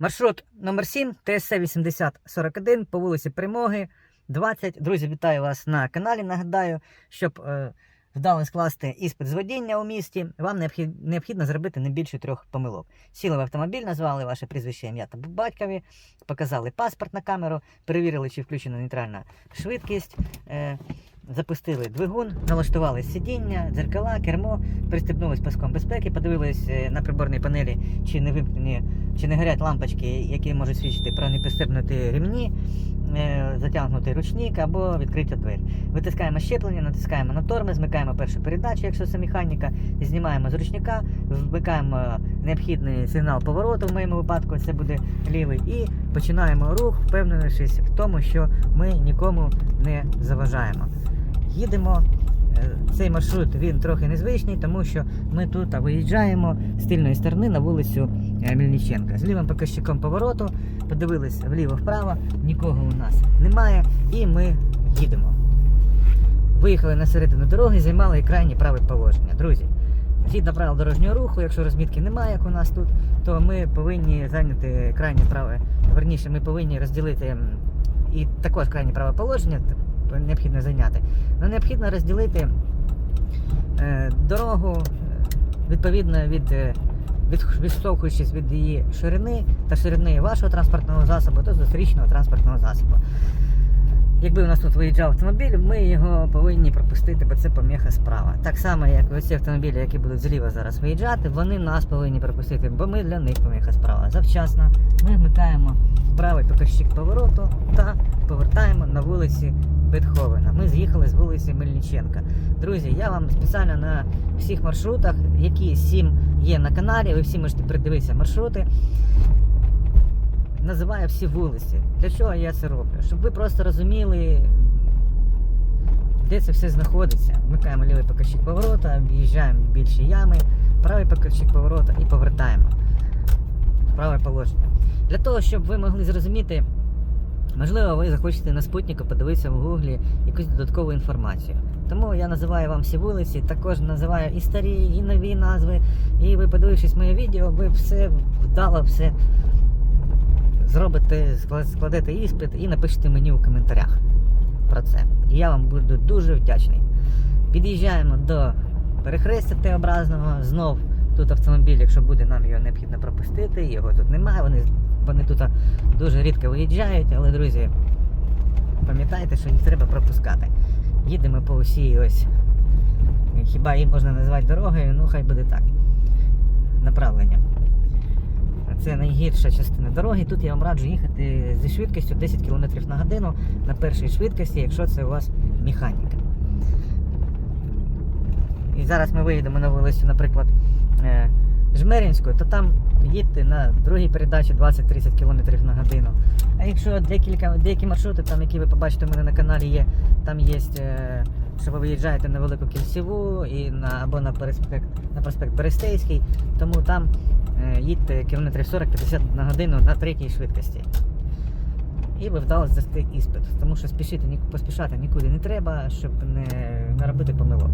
Маршрут номер 7 ТСЦ 8041 по вулиці Примоги 20. Друзі, вітаю вас на каналі. Нагадаю, щоб е, вдало скласти іспит з водіння у місті, вам необхід, необхідно зробити не більше трьох помилок. Сіли в автомобіль, назвали ваше прізвище, ім'я та батькові, показали паспорт на камеру, перевірили, чи включена нейтральна швидкість. Е, Запустили двигун, налаштували сидіння, дзеркала, кермо, пристебнулись паском безпеки, подивились е, на приборній панелі, чи не вимкнені, чи не горять лампочки, які можуть свідчити про непристебнуті ремні, е, затягнутий ручник або відкриття двері. Витискаємо щеплення, натискаємо на тормоз, змикаємо першу передачу, якщо це механіка, знімаємо з ручника, вмикаємо необхідний сигнал повороту, в моєму випадку це буде лівий, і починаємо рух, впевнившись в тому, що ми нікому не заважаємо. Їдемо. Е, Цей маршрут він трохи незвичний, тому що ми тут виїжджаємо з тильної сторони на вулицю е, Мельниченка. З лівим показчиком повороту, подивились вліво-вправо, нікого у нас немає, і ми їдемо. Виїхали на середину дороги, займали крайнє праве положення. Друзі, згідно правил дорожнього руху, якщо розмітки немає, як у нас тут, то ми повинні зайняти крайнє праве. Верніше, ми повинні розділити і також крайнє праве положення необхідно зайняти. Ну, необхідно розділити е, дорогу е, відповідно від. е, від- Відштовхуючись від її ширини та ширини вашого транспортного засобу та зустрічного транспортного засобу. Якби у нас тут виїжджав автомобіль, ми його повинні пропустити, бо це поміха справа. Так само, як ці автомобілі, які будуть зліва зараз виїжджати, вони нас повинні пропустити, бо ми для них поміха справа. Завчасно ми вмикаємо правий показчик повороту та повертаємо на вулиці Бетховена. Ми з'їхали з вулиці Мельниченка. Друзі, я вам спеціально на всіх маршрутах, які сім є на каналі, ви всі можете придивитися маршрути називаю всі вулиці. Для чого я це роблю? Щоб ви просто розуміли, де це все знаходиться. Вмикаємо лівий показчик поворота, об'їжджаємо більші ями, правий показчик поворота і повертаємо. Праве положення. Для того, щоб ви могли зрозуміти, можливо, ви захочете на спутнику подивитися в гуглі якусь додаткову інформацію. Тому я називаю вам всі вулиці, також називаю і старі, і нові назви. І ви, подивившись моє відео, ви все вдало, все зробите, скла- складете іспит і напишете мені у коментарях про це. І я вам буду дуже вдячний. Під'їжджаємо до перехрестя Т-образного. Знов тут автомобіль, якщо буде, нам його необхідно пропустити. Його тут немає. Вони, вони тут дуже рідко виїжджають, але, друзі, пам'ятайте, що їх треба пропускати. Їдемо по усій ось. Хіба її можна назвати дорогою, ну хай буде так. Направлення. Це найгірша частина дороги. Тут я вам раджу їхати зі швидкістю 10 км на годину на першій швидкості, якщо це у вас механіка. І зараз ми виїдемо на вулицю, наприклад, е, Жмеринську, то там їдьте на другій передачі 20-30 км на годину. А якщо декілька, деякі маршрути, там, які ви побачите у мене на каналі, є, там є, е, що ви виїжджаєте на Велику Кільцеву і на, або на проспект, на проспект Берестейський, тому там їдьте кілометрів 40-50 на годину на третій швидкості. І ви вдало здасте іспит, тому що спішити, поспішати нікуди не треба, щоб не, не робити помилок.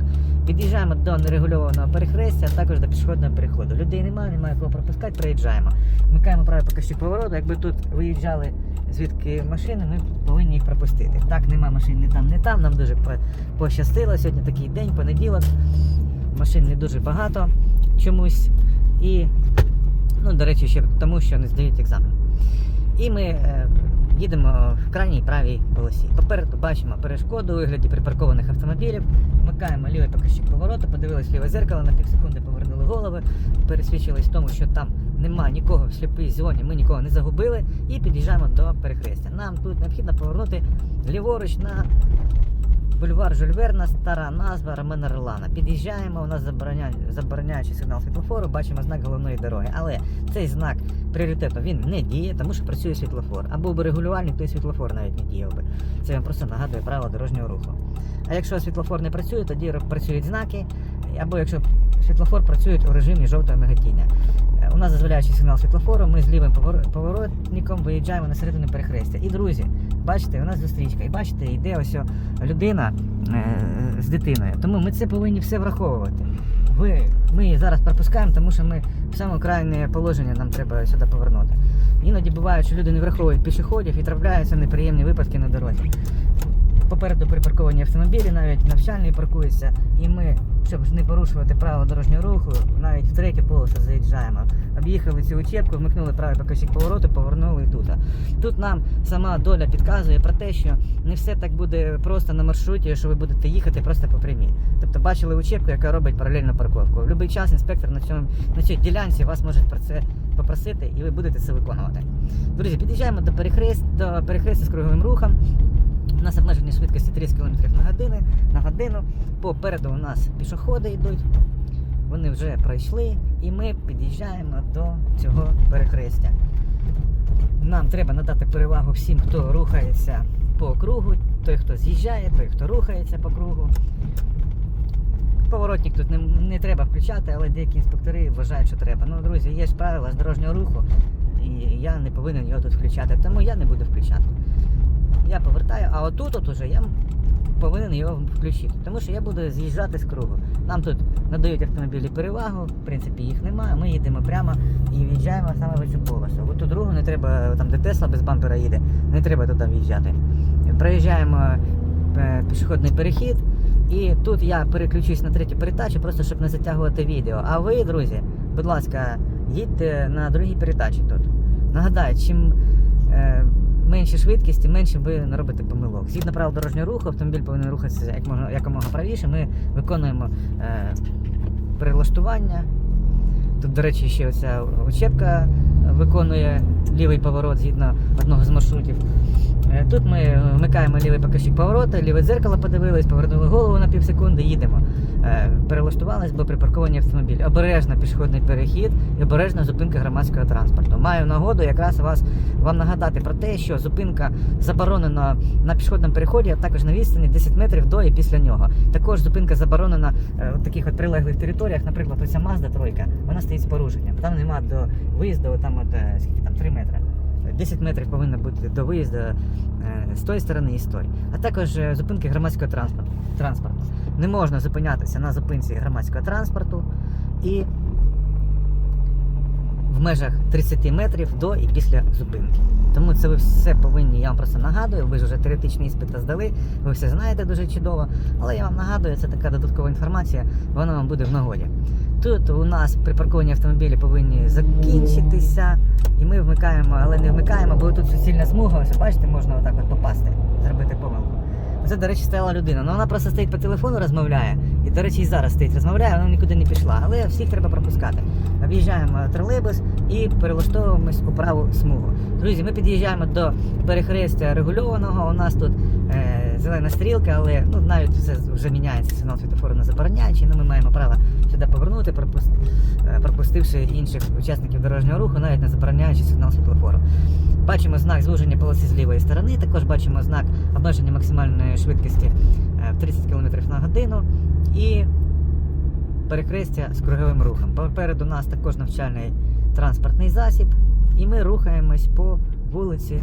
Під'їжджаємо до нерегульованого перехрестя, а також до пішохідного переходу. Людей немає, немає кого пропускати, проїжджаємо. Вмикаємо правий показчик повороту. Якби тут виїжджали звідки машини, ми повинні їх пропустити. Так, нема машин ні там, ні там. Нам дуже пощастило. Сьогодні такий день, понеділок. Машин не дуже багато чомусь. І, ну, до речі, ще тому, що не здають екзамен. І ми е, їдемо в крайній правій полосі. Попереду бачимо перешкоду у вигляді припаркованих автомобілів. Вмикаємо лівий показчик повороту, подивились ліве зеркало, на півсекунди повернули голови, пересвідчились в тому, що там нема нікого в сліпій зоні, ми нікого не загубили, і під'їжджаємо до перехрестя. Нам тут необхідно повернути ліворуч на бульвар Жульверна, стара назва Ромена Ролана. Під'їжджаємо, у нас забороня... забороняючий сигнал світлофору, бачимо знак головної дороги. Але цей знак пріоритету він не діє, тому що працює світлофор. Або би регулювальник, то й світлофор навіть не діяв би. Це вам просто нагадує правила дорожнього руху. А якщо світлофор не працює, тоді працюють знаки, або якщо світлофор працює у режимі жовтого миготіння. Е, У нас дозволяючий сигнал світлофору, ми з лівим поворотником виїжджаємо на середину перехрестя. І друзі, бачите, у нас зустрічка. І бачите, йде ось людина е, з дитиною. Тому ми це повинні все враховувати. ви, ми її зараз пропускаємо, тому що ми в саме крайнє положення нам треба сюди повернути. Іноді буває, що люди не враховують пішоходів і трапляються неприємні випадки на дорозі. Попереду припарковані автомобілі, навіть навчальні паркуються, і ми, щоб не порушувати правила дорожнього руху, навіть в третю полосу заїжджаємо. Об'їхали цю учебку, вмикнули правий покажчик повороту, повернули тут. Тут нам сама доля підказує про те, що не все так буде просто на маршруті, що ви будете їхати просто по прямій. Тобто бачили учебку, яка робить паралельну парковку. В будь-який час інспектор на цьому на цій ділянці вас може про це попросити, і ви будете це виконувати. Друзі, під'їжджаємо до перехрест, до перехрестя з круговим рухом. У нас обмежені швидкості 30 км на годину, на годину. Попереду у нас пішоходи йдуть. Вони вже пройшли, і ми під'їжджаємо до цього перехрестя. Нам треба надати перевагу всім, хто рухається по кругу, той, хто з'їжджає, той, хто рухається по кругу. Поворотник тут не, не треба включати, але деякі інспектори вважають, що треба. Ну, друзі, є ж правила з дорожнього руху, і я не повинен його тут включати, тому я не буду включати. Я повертаю, а отут от уже я повинен його включити, тому що я буду з'їжджати з кругу. Нам тут надають автомобілі перевагу, в принципі, їх немає. Ми їдемо прямо і в'їжджаємо саме в цю полосу. От ту другу не треба, там де Тесла без бампера їде, не треба туди в'їжджати. Проїжджаємо е, пішохідний перехід, і тут я переключусь на третю передачу, просто щоб не затягувати відео. А ви, друзі, будь ласка, їдьте на другій передачі тут. Нагадаю, чим е, менше швидкість, менше ви не робите помилок. Згідно правил дорожнього руху, автомобіль повинен рухатися як можна, якомога правіше. Ми виконуємо е, перелаштування. Тут, до речі, ще оця учебка виконує лівий поворот згідно одного з маршрутів. Е, Тут ми вмикаємо лівий покажчик поворота, ліве дзеркало подивились, повернули голову на пів секунди, їдемо. Е, Перелаштувались, бо припарковані автомобілі. Обережно пішохідний перехід і обережна зупинка громадського транспорту. Маю нагоду якраз вас вам нагадати про те, що зупинка заборонена на пішохідному переході, а також на відстані 10 метрів до і після нього. Також зупинка заборонена е, в таких от прилеглих територіях, наприклад, оця Mazda тройка, вона стоїть з порушенням. Там нема до виїзду, там от е, скільки там 3 метри. 10 метрів повинно бути до виїзду е, з тої сторони і з тої. А також е, зупинки громадського транспорту. Не можна зупинятися на зупинці громадського транспорту і в межах 30 метрів до і після зупинки. Тому це ви все повинні, я вам просто нагадую, ви ж вже теоретичний іспит здали, ви все знаєте дуже чудово, але я вам нагадую, це така додаткова інформація, вона вам буде в нагоді. Тут у нас припарковані автомобілі повинні закінчитися, і ми вмикаємо, але не вмикаємо, бо тут суцільна смуга, ось бачите, можна отак от попасти, зробити помилку. Це, до речі, стояла людина. Ну вона просто стоїть по телефону, розмовляє. І, до речі, і зараз стоїть, розмовляє, вона нікуди не пішла. Але всіх треба пропускати. Об'їжджаємо тролейбус і перелаштовуємось у праву смугу. Друзі, ми під'їжджаємо до перехрестя регульованого. У нас тут е, зелена стрілка, але ну, навіть все вже міняється, сигнал світофору не забороняючий. Ну, ми маємо право сюди повернути, е, пропустивши інших учасників дорожнього руху, навіть не забороняючи сигнал світлофору. Бачимо знак звуження полоси з лівої сторони, також бачимо знак обмеження максимальної швидкості е, в 30 км на годину і перехрестя з круговим рухом. Попереду нас також навчальний транспортний засіб, і ми рухаємось по вулиці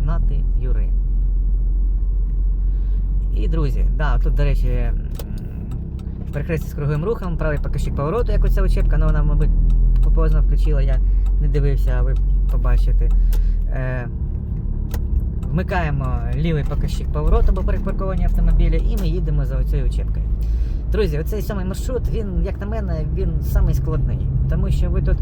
Гнати Юри. І, друзі, да, тут, до речі, м, перехрестя з круговим рухом, правий покажчик повороту, як оця учебка, але вона, мабуть, попозно включила, я не дивився, а ви побачите. Е, вмикаємо лівий покажчик повороту, або перепаркування автомобілі, і ми їдемо за оцею учебкою. Друзі, оцей самий маршрут, він, як на мене, він самий. Тому що ви тут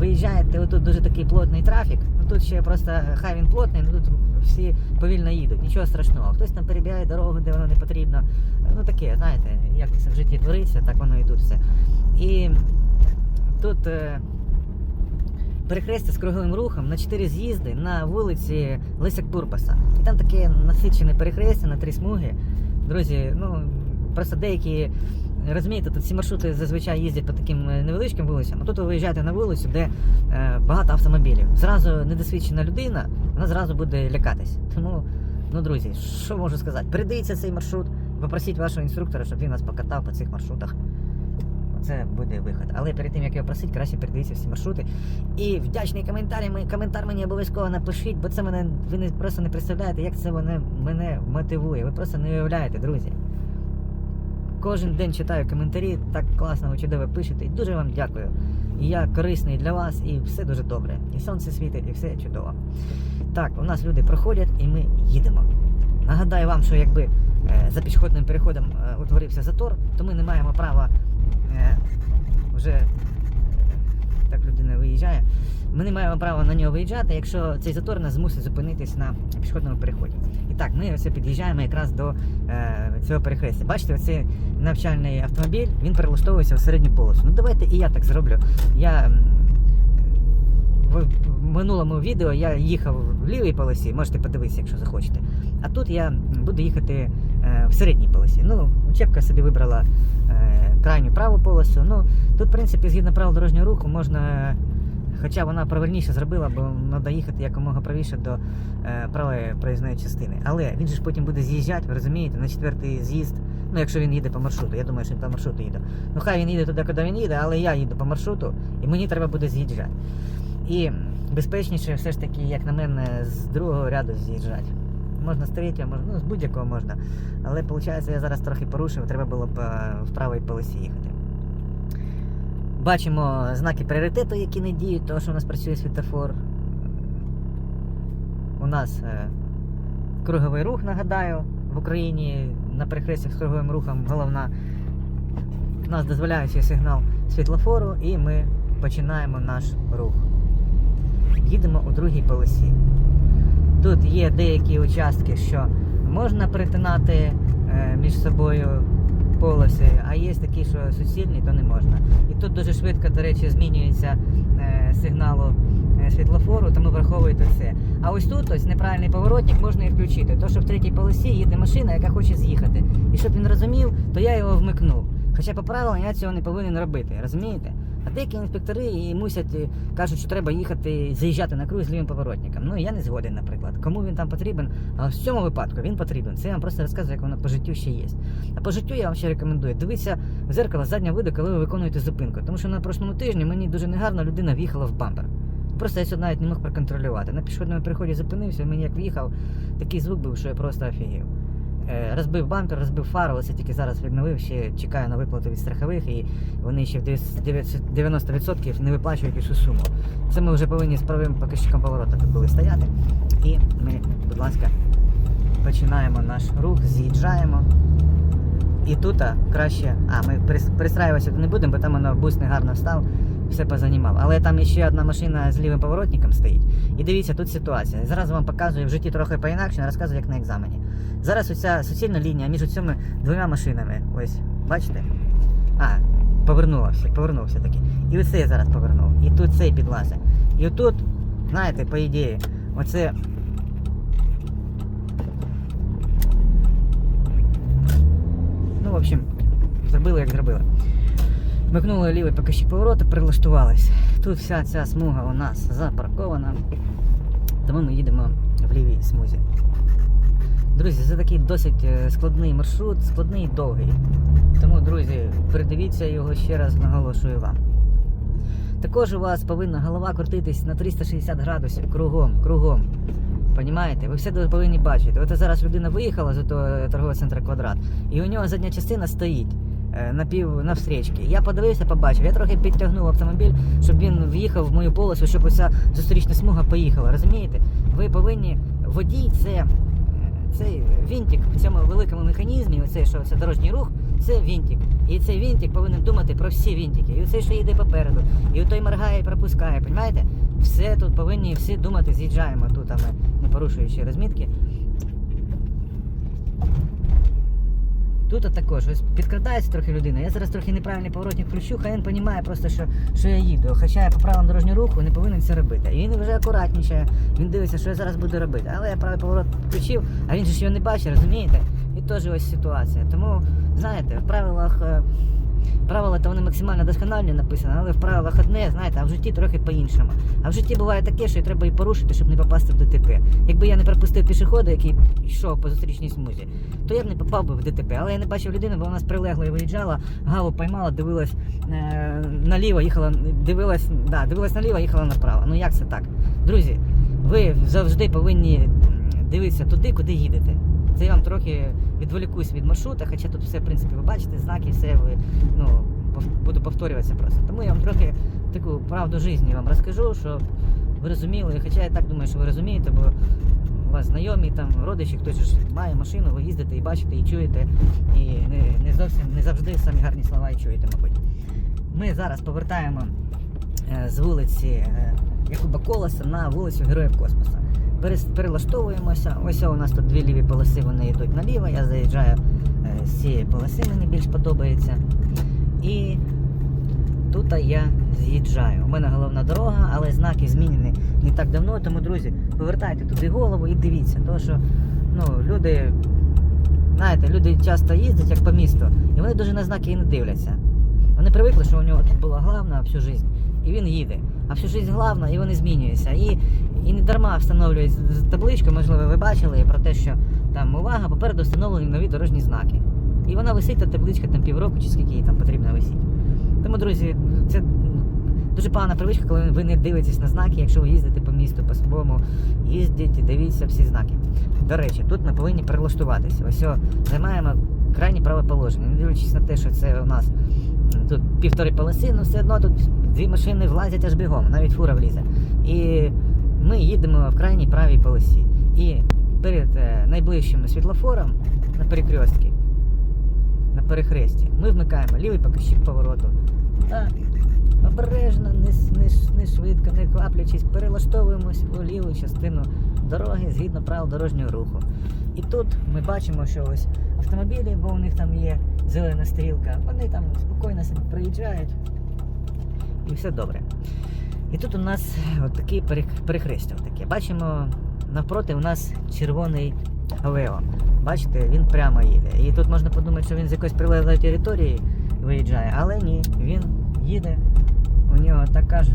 виїжджаєте, отут дуже такий плотний трафік. Ну тут ще просто хай він плотний, ну тут всі повільно їдуть, нічого страшного. Хтось там перебігає дорогу, де воно не потрібно. Ну таке, знаєте, як це в житті твориться, так воно і тут все. І тут. е, перехрестя з круговим рухом на 4 з'їзди на вулиці Лисяк Пурпаса. І там таке насичене перехрестя на три смуги. Друзі, ну просто деякі. Розумієте, тут ці маршрути зазвичай їздять по таким е, невеличким вулицям, а тут ви виїжджаєте на вулицю, де е, багато автомобілів. Зразу недосвідчена людина, вона зразу буде лякатись. Тому, ну друзі, що можу сказати? Передивіться цей маршрут, попросіть вашого інструктора, щоб він вас покатав по цих маршрутах. Це буде виход. Але перед тим як його просить, краще передивіться всі маршрути. І вдячний коментар, коментар мені обов'язково напишіть, бо це мене ви не просто не представляєте, як це мене, мене мотивує. Ви просто не уявляєте, друзі. Кожен день читаю коментарі, так класно, ви чудово пишете. І дуже вам дякую. І я корисний для вас, і все дуже добре. І сонце світить, і все чудово. Так, у нас люди проходять, і ми їдемо. Нагадаю вам, що якби е, за пішохідним переходом е, утворився затор, то ми не маємо права е, вже так людина виїжджає. Ми не маємо права на нього виїжджати, якщо цей затор нас змусить зупинитись на пішохідному переході. І так, ми ось під'їжджаємо якраз до е, цього перехрестя. Бачите, оцей навчальний автомобіль він перелаштовується в середню полосу. Ну давайте і я так зроблю. Я в минулому відео я їхав в лівій полосі, можете подивитися, якщо захочете. А тут я буду їхати е, в середній полосі. Ну, учебка собі вибрала е, крайню праву полосу. Ну, тут, в принципі, згідно правил дорожнього руху, можна. Хоча вона правильніше зробила, бо треба їхати якомога правіше до е, правої проїзної частини. Але він же ж потім буде з'їжджати, ви розумієте, на четвертий з'їзд. Ну, якщо він їде по маршруту, я думаю, що він по маршруту їде. Ну хай він їде туди, куди він їде, але я їду по маршруту, і мені треба буде з'їжджати. І безпечніше все ж таки, як на мене, з другого ряду з'їжджати. Можна з третього, можна, ну з будь-якого можна. Але виходить, я зараз трохи порушив, треба було б е, в правій полосі їхати. Бачимо знаки пріоритету, які не діють, тому що у нас працює світофор. У нас е, круговий рух, нагадаю, в Україні на перехрестях з круговим рухом головна. У нас дозволяючий сигнал світлофору, і ми починаємо наш рух. Їдемо у другій полосі. Тут є деякі участки, що можна перетинати е, між собою полоси, а є такі, що суцільні, то не можна. І тут дуже швидко, до речі, змінюється е, сигналу е, світлофору, тому враховуйте це. А ось тут ось неправильний поворотник можна і включити. То, що в третій полосі їде машина, яка хоче з'їхати. І щоб він розумів, то я його вмикнув. Хоча по правилам я цього не повинен робити, розумієте? А деякі інспектори мусять е, кажуть, що треба їхати, заїжджати на круг з лівим поворотником. Ну я не згоден, наприклад. Кому він там потрібен, але в цьому випадку він потрібен. Це я вам просто розказую, як воно по життю ще є. А по життю я вам ще рекомендую. Дивіться в зеркало заднього виду, коли ви виконуєте зупинку. Тому що на прошлому тижні мені дуже негарно людина в'їхала в бампер. Просто я сьогодні навіть не мог проконтролювати. На пішохідному переході зупинився, мені як в'їхав, такий звук був, що я просто офігів. Е, Розбив бампер, розбив фару, ось я тільки зараз відновив, ще чекаю на виплату від страхових, і вони ще в 90% не виплачують всю суму. Це ми вже повинні з правим показчиком поворота тут були стояти. І ми, будь ласка, починаємо наш рух, з'їжджаємо. І тут краще. А, ми прис- пристраюватися не будемо, бо там воно бус не гарно встав, все позанімав. Але там ще одна машина з лівим поворотником стоїть. І дивіться, тут ситуація. Зараз вам показую в житті трохи по-інакше, розказую, як на екзамені. Зараз оця суцільна лінія між цими двома машинами. Ось, бачите? А, повернулася, повернувся таки. І оцей зараз повернув. І тут цей підлазить. І отут, знаєте, по ідеї, оце. Ну, в общем, зробили, як зробили. Вмикнули лівий показчик повороту, прилаштувались. Тут вся ця смуга у нас запаркована. Тому ми їдемо в лівій смузі. Друзі, це такий досить е, складний маршрут, складний і довгий. Тому, друзі, передивіться його ще раз, наголошую вам. Також у вас повинна голова крутитись на 360 градусів кругом, кругом. Понімаєте? Ви все повинні бачити. От зараз людина виїхала з того торгового центру квадрат, і у нього задня частина стоїть е, напів навстрічки. Я подивився, побачив. Я трохи підтягнув автомобіль, щоб він в'їхав в мою полосу, щоб оця зустрічна смуга поїхала. Розумієте? Ви повинні водій це. е, Цей вінтик в цьому великому механізмі, оцей, що це дорожній рух, це вінтик. І цей вінтик повинен думати про всі вінтики. І оцей, що їде попереду, і той моргає і пропускає. Понімаєте? Все тут повинні всі думати, з'їжджаємо тут, а ми не порушуючи розмітки. Тут також ось підкрадається трохи людина. Я зараз трохи неправильний поворотник включу, хай він розуміє просто, що, що я їду. Хоча я по правилам дорожнього руху не повинен це робити. І він вже акуратніше, він дивиться, що я зараз буду робити. Але я правий поворот включив, а він же ж його не бачить, розумієте? І теж ось ситуація. Тому, знаєте, в правилах. Правила то вони максимально досконально написані, але в правилах одне, знаєте, а в житті трохи по-іншому. А в житті буває таке, що треба і порушити, щоб не попасти в ДТП. Якби я не пропустив пішохода, який йшов по зустрічній смузі, то я б не попав би в ДТП. Але я не бачив людину, бо вона з прилеглої виїжджала, гаву поймала, дивилась е- наліво, їхала, дивилась, да, дивилась наліво, їхала направо. Ну як це так? Друзі, ви завжди повинні дивитися туди, куди їдете. Це я вам трохи відволікусь від маршрута, хоча тут все, в принципі, ви бачите, знаки, все ви, ну, буду повторюватися просто. Тому я вам трохи таку правду житті вам розкажу, щоб ви розуміли. Хоча я так думаю, що ви розумієте, бо у вас знайомі, там, родичі, хтось ж має машину, ви їздите і бачите, і чуєте, і не, не зовсім не завжди самі гарні слова і чуєте, мабуть. Ми зараз повертаємо е, з вулиці е, Якуба Колоса на вулицю Героїв Космоса. Перелаштовуємося. Ось у нас тут дві ліві полоси, вони йдуть наліво. Я заїжджаю е, з цієї полоси, мені більш подобається. І тут я з'їжджаю. У мене головна дорога, але знаки змінені не так давно. Тому, друзі, повертайте туди голову і дивіться. Тому що ну, люди, знаєте, люди часто їздять як по місту, і вони дуже на знаки і не дивляться. Вони привикли, що у нього тут була главна всю життя, і він їде. А всю життя главна, і вони змінюються. І, і не дарма встановлюють табличку, можливо, ви бачили про те, що там увага, попереду встановлені нові дорожні знаки. І вона висить та табличка там півроку чи скільки їй там потрібно висіти. Тому, друзі, це дуже погана привичка, коли ви не дивитесь на знаки, якщо ви їздите по місту по-своєму, їздіть і дивіться всі знаки. До речі, тут ми повинні перелаштуватися. Ось займаємо крайнє праве. Не дивлячись на те, що це у нас тут півтори полоси, ну все одно тут дві машини влазять аж бігом, навіть фура влізе. І ми їдемо в крайній правій полосі. І перед е, найближчим світлофором на перекрестці, на перехресті, ми вмикаємо лівий показчик повороту. Та обережно, не, не, не швидко, не кваплячись, перелаштовуємось у ліву частину дороги згідно правил дорожнього руху. І тут ми бачимо, що ось автомобілі, бо у них там є зелена стрілка, вони там спокійно собі приїжджають і все добре. І тут у нас от такий перехрестя. Таке. Бачимо, навпроти у нас червоний Авео. Бачите, він прямо їде. І тут можна подумати, що він з якоїсь прилеглої території виїжджає, але ні, він їде. У нього така ж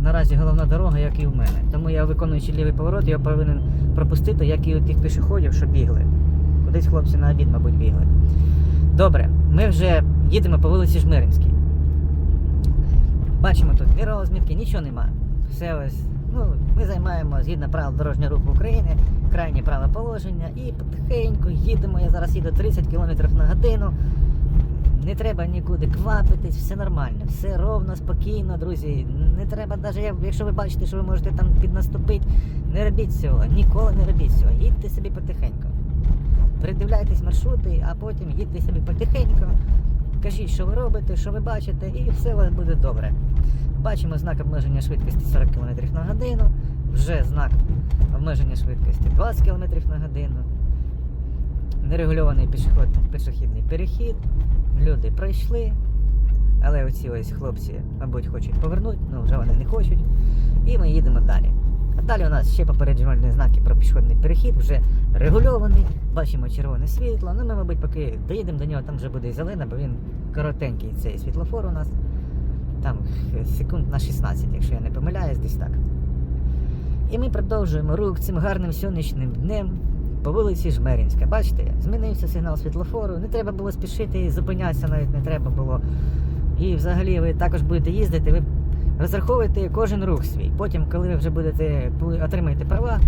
наразі головна дорога, як і в мене. Тому я, виконуючи лівий поворот, я повинен пропустити, як і у тих пішоходів, що бігли. Кудись хлопці на обід, мабуть, бігли. Добре, ми вже їдемо по вулиці Жмеринській. Бачимо тут ні розмітки, нічого нема. Все ось. Ну, ми займаємо згідно правил дорожнього руху України, крайнє праве положення і потихеньку їдемо. Я зараз їду 30 км на годину. Не треба нікуди квапитись, все нормально, все ровно, спокійно, друзі. Не треба, навіть якщо ви бачите, що ви можете там піднаступити, не робіть цього, ніколи не робіть цього. Їдьте собі потихеньку. Придивляйтесь маршрути, а потім їдьте собі потихеньку. Кажіть, що ви робите, що ви бачите, і все у вас буде добре. Бачимо знак обмеження швидкості 40 км на годину, вже знак обмеження швидкості 20 км на годину. Нерегульований пішохід, пішохідний перехід. Люди пройшли, але оці ось хлопці, мабуть, хочуть повернути, ну вже вони не хочуть. І ми їдемо далі. Далі у нас ще попереджувальні знаки про пішохідний перехід, вже регульований, бачимо червоне світло. Ну ми, мабуть, поки доїдемо до нього, там вже буде і зелена, бо він коротенький цей світлофор у нас. Там секунд на 16, якщо я не помиляюсь, десь так. І ми продовжуємо рух цим гарним сонячним днем по вулиці Жмеринська. Бачите, змінився сигнал світлофору, не треба було спішити зупинятися навіть не треба було. І взагалі ви також будете їздити, ви розраховуєте кожен рух свій. Потім, коли ви вже будете отримаєте права,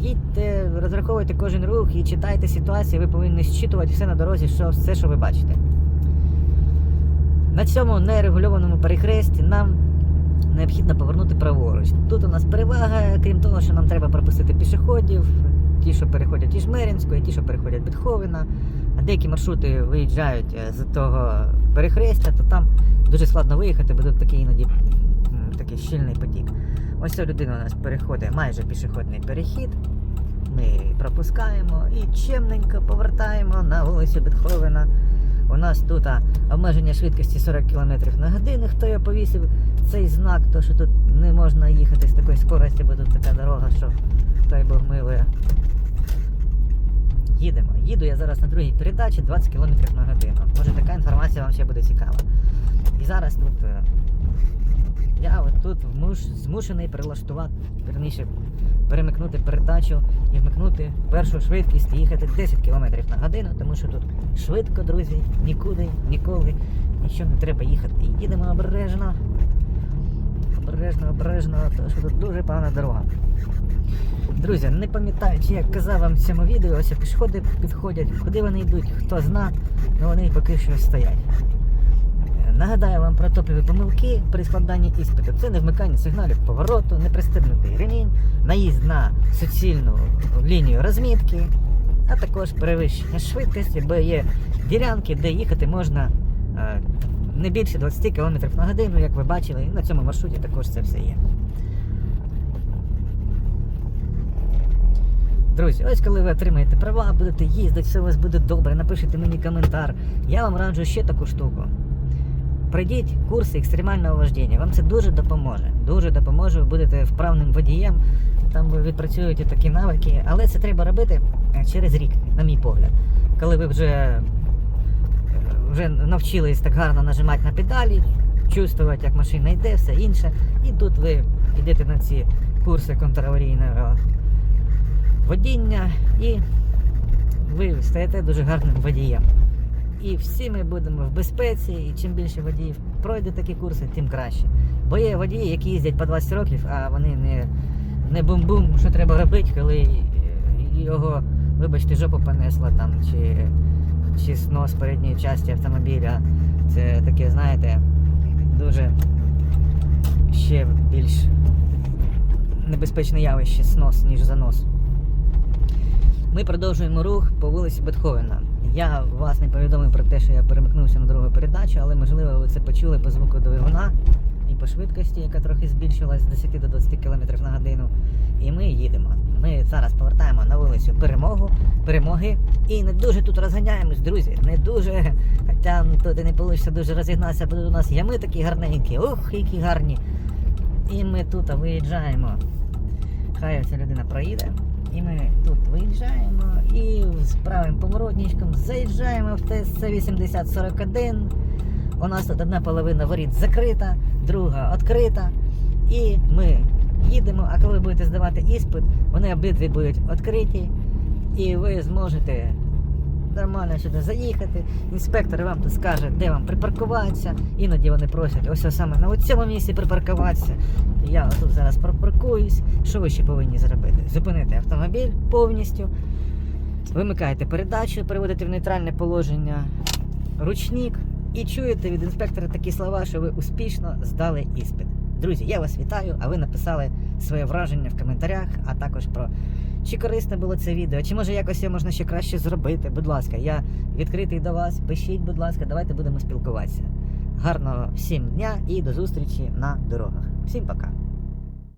їдьте, розраховуйте кожен рух і читайте ситуацію, ви повинні зчитувати все на дорозі, що, все, що ви бачите. На цьому нерегульованому перехресті нам необхідно повернути праворуч. Тут у нас перевага, крім того, що нам треба пропустити пішоходів, ті, що переходять із Жмеринську, і ті, що переходять Бетховена. А деякі маршрути виїжджають е, з того перехрестя, то там дуже складно виїхати, бо тут такий іноді такий щільний потік. Ось ця людина у нас переходить майже пішохідний перехід. Ми пропускаємо і чемненько повертаємо на вулицю Бетховена. У нас тут обмеження швидкості 40 км на годину. Хто його повісив цей знак, то що тут не можна їхати з такої скорості, бо тут така дорога, що дай Бог милує. Їдемо. Їду я зараз на другій передачі 20 км на годину. Може така інформація вам ще буде цікава. І зараз тут е, я от тут вмуш- змушений прилаштувати, верніше, перемикнути передачу і вмикнути першу швидкість і їхати 10 км на годину, тому що тут швидко, друзі, нікуди, ніколи, нічого не треба їхати. Їдемо обережно. обережно, обережно, тому що тут дуже погана дорога. Друзі, не пам'ятаю, чи я казав вам в цьому відео, ось пішоходи підходять, куди вони йдуть, хто зна, але вони поки що стоять. Е, Нагадаю вам про топові помилки при складанні іспиту. Це не вмикання сигналів повороту, не пристебнутий ремінь, наїзд на суцільну лінію розмітки, а також перевищення швидкості, бо є ділянки, де їхати можна е, не більше 20 км на годину, як ви бачили, і на цьому маршруті також це все є. Друзі, ось коли ви отримаєте права, будете їздити, все у вас буде добре, напишіть мені коментар. Я вам раджу ще таку штуку. Пройдіть курси екстремального вождіння. Вам це дуже допоможе. Дуже допоможе, ви будете вправним водієм. Там ви відпрацюєте такі навики, але це треба робити е, через рік, на мій погляд. Коли ви вже, е, вже навчились так гарно нажимати на педалі, чувствувати, як машина йде, все інше. І тут ви йдете на ці курси контраварійного водіння і ви стаєте дуже гарним водієм. І всі ми будемо в безпеці, і чим більше водіїв пройде такі курси, тим краще. Бо є водії, які їздять по 20 років, а вони не, не бум-бум, що треба робити, коли його, вибачте, жопу понесла там, чи, чи снос передньої частини автомобіля. Це таке, знаєте, дуже ще більш небезпечне явище снос, ніж занос. Ми продовжуємо рух по вулиці Бетховена. Я вас не повідомив про те, що я перемикнувся на другу передачу, але можливо ви це почули по звуку двигуна і по швидкості, яка трохи збільшилась з 10 до 20 км на годину. І ми їдемо. Ми зараз повертаємо на вулицю перемогу, перемоги. І не дуже тут розганяємось, друзі. Не дуже. Хоча тут і не вийде дуже розігнатися, бо у нас ями такі гарненькі. Ух, які гарні. І ми тут виїжджаємо. Хай ця людина проїде. І ми тут виїжджаємо і з правим поворотничком заїжджаємо в ТСЦ 8041. У нас тут одна половина воріт закрита, друга відкрита. І ми їдемо, а коли будете здавати іспит, вони обидві будуть відкриті, і ви зможете нормально сюди заїхати. Інспектор вам тут скаже, де вам припаркуватися. Іноді вони просять ось саме на цьому місці припаркуватися. Я тут зараз припаркуюсь. Що ви ще повинні зробити? Зупинити автомобіль повністю, вимикаєте передачу, переводите в нейтральне положення ручник і чуєте від інспектора такі слова, що ви успішно здали іспит. Друзі, я вас вітаю, а ви написали своє враження в коментарях, а також про чи корисне було це відео, чи може якось його можна ще краще зробити. Будь ласка, я відкритий до вас. Пишіть, будь ласка, давайте будемо спілкуватися. Гарного всім дня і до зустрічі на дорогах. Всім пока.